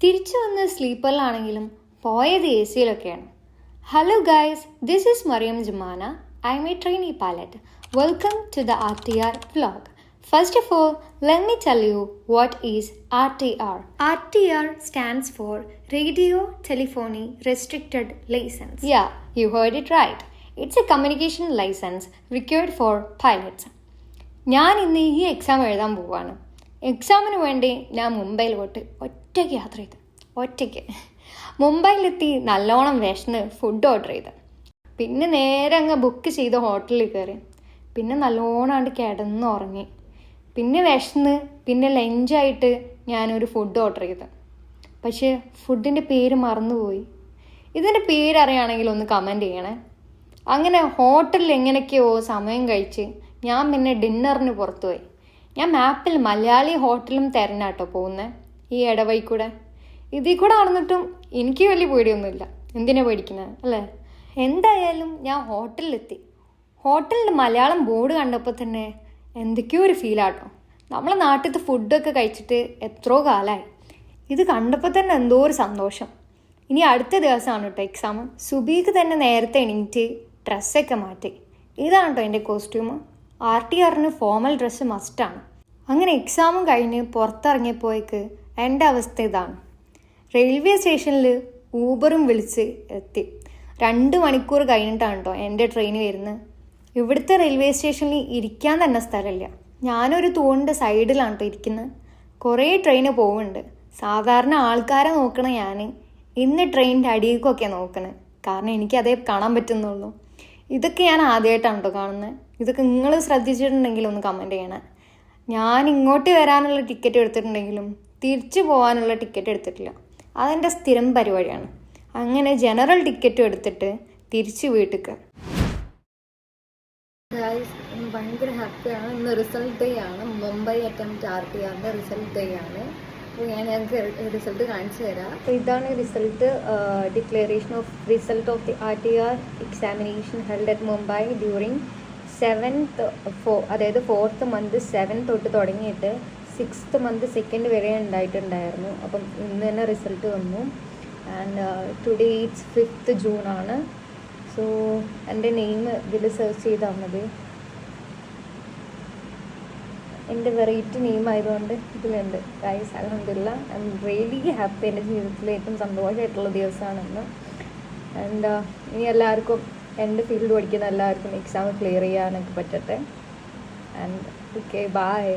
തിരിച്ചു വന്ന് സ്ലീപ്പറിലാണെങ്കിലും പോയത് എ സിയിലൊക്കെയാണ്. Hello guys this is Mariyam Jumana I'm a trainee pilot welcome to the R T R vlog first of all let me tell you what is R T R R T R stands for radio telephony restricted licence yeah you heard it right it's a communication licence required for pilots ഞാൻ ഇന്ന് ഈ exam എഴുതാൻ പോവുകയാണ് എക്സാമിന് വേണ്ടി ഞാൻ മുംബൈയിലോട്ട് ഒറ്റയ്ക്ക് യാത്ര ചെയ്തു. ഒറ്റയ്ക്ക്. മുംബൈയിലെത്തി നല്ലോണം വിശന്ന് ഫുഡ് ഓർഡർ ചെയ്ത്. പിന്നെ നേരെ അങ്ങ് ബുക്ക് ചെയ്ത് ഹോട്ടലിൽ കയറി. പിന്നെ നല്ലോണം അങ്ങോട്ട് കിടന്ന് ഉറങ്ങി. പിന്നെ വിശന്ന് പിന്നെ ലഞ്ചായിട്ട് ഞാനൊരു ഫുഡ് ഓർഡർ ചെയ്ത്. പക്ഷേ ഫുഡിന്റെ പേര് മറന്നുപോയി. ഇതിന്റെ പേര് അറിയുകയാണെങ്കിൽ ഒന്ന് കമന്റ് ചെയ്യണേ. അങ്ങനെ ഹോട്ടലിൽ എങ്ങനെയൊക്കെയോ സമയം കഴിച്ച് ഞാൻ പിന്നെ ഡിന്നറിന് പുറത്തു പോയി ഞാൻ മാപ്പിൽ മലയാളി ഹോട്ടലും തിരഞ്ഞാട്ടോ പോകുന്നത് ഈ ഇടവഴി കൂടെ ഇതിൽ കൂടെ നടന്നിട്ടും എനിക്ക് വലിയ പേടിയൊന്നുമില്ല. എന്തിനാ പേടിക്കുന്നത് അല്ലേ? എന്തായാലും ഞാൻ ഹോട്ടലിലെത്തി. ഹോട്ടലിന്റെ മലയാളം ബോർഡ് കണ്ടപ്പോൾ തന്നെ എന്തൊക്കെയോ ഒരു ഫീലാട്ടോ. നമ്മളെ നാട്ടിലത്തെ ഫുഡൊക്കെ കഴിച്ചിട്ട് എത്രയോ കാലമായി ഇത് കണ്ടപ്പോൾ തന്നെ എന്തോ ഒരു സന്തോഷം. ഇനി അടുത്ത ദിവസമാണ് കേട്ടോ എക്സാം സുബീക്ക് തന്നെ നേരത്തെ എണീറ്റ് ഡ്രസ്സൊക്കെ മാറ്റി. ഇതാണ് കേട്ടോ എന്റെ കോസ്റ്റ്യൂം ആർ ടി ആറിന് ഫോമൽ ഡ്രസ്സ് മസ്റ്റാണ്. അങ്ങനെ എക്സാമും കഴിഞ്ഞ് പുറത്തിറങ്ങിയപ്പോയേക്ക് എന്റെ അവസ്ഥ ഇതാണ്. റെയിൽവേ സ്റ്റേഷനിൽ ഊബറും വിളിച്ച് എത്തി. രണ്ട് മണിക്കൂർ കഴിഞ്ഞിട്ടാണ് കേട്ടോ എന്റെ ട്രെയിൻ വരുന്നത്. ഇവിടുത്തെ റെയിൽവേ സ്റ്റേഷനിൽ ഇരിക്കാൻ തന്നെ സ്ഥലമില്ല. ഞാനൊരു തൂണിന്റെ സൈഡിലാണ് കേട്ടോ ഇരിക്കുന്നത്. കുറേ ട്രെയിന് പോവുന്നുണ്ട്. സാധാരണ ആൾക്കാരെ നോക്കണ ഞാൻ. ഇന്ന് ട്രെയിനിന്റെ അടിയിലേക്കൊക്കെ നോക്കണേ കാരണം എനിക്കതേ കാണാൻ പറ്റുന്നുള്ളൂ. ഇതൊക്കെ ഞാൻ ആദ്യമായിട്ടാണ് കേട്ടോ കാണുന്നത്. ഇതൊക്കെ നിങ്ങൾ ശ്രദ്ധിച്ചിട്ടുണ്ടെങ്കിൽ ഒന്ന് കമന്റ് ചെയ്യണേ. ഞാൻ ഇങ്ങോട്ട് വരാനുള്ള ടിക്കറ്റ് എടുത്തിട്ടുണ്ടെങ്കിലും തിരിച്ചു പോകാനുള്ള ടിക്കറ്റ് എടുത്തിട്ടില്ല. അതെന്റെ സ്ഥിരം പരിപാടിയാണ്. അങ്ങനെ ജനറൽ ടിക്കറ്റും എടുത്തിട്ട് തിരിച്ച് ഗായ്സ് ഭയങ്കര ഹാപ്പിയാണ് ഇന്ന് റിസൾട്ട് ഡേ ആണ്. മുംബൈ അറ്റംപ്റ്റ് ആർ ടി ആറിന്റെ റിസൾട്ട് ഡേ ആണ്. അപ്പോൾ ഞാൻ ഞങ്ങൾക്ക് റിസൾട്ട് കാണിച്ചു തരാം. അപ്പോൾ ഇതാണ് result declaration of result of the R T R examination held at Mumbai during seventh ഫോ അതായത് ഫോർത്ത് മന്ത് സെവൻ തൊട്ട് തുടങ്ങിയിട്ട് സിക്സ്ത് മന്ത് സെക്കൻഡ് വരെ ഉണ്ടായിട്ടുണ്ടായിരുന്നു. അപ്പം ഇന്ന് തന്നെ റിസൾട്ട് വന്നു. And today it's fifth June ആണ്. സോ എന്റെ നെയിം ഇതിൽ സെർച്ച് ചെയ്താൽ മതി. എന്റെ വെറൈറ്റി നെയിം ആയതുകൊണ്ട് ഇതിലുണ്ട്. ഗൈസ് അലഹമില്ല ഐ എം റിയലി ഹാപ്പി എന്റെ ജീവിതത്തിലെ ഏറ്റവും സന്തോഷമായിട്ടുള്ള ദിവസമാണെന്ന്. ആൻഡ് ഇനി എല്ലാവർക്കും എന്റെ ഫീൽഡ് പഠിക്കുന്ന എല്ലാവർക്കും എക്സാം ക്ലിയർ ചെയ്യാനൊക്കെ പറ്റട്ടെ. And okay bye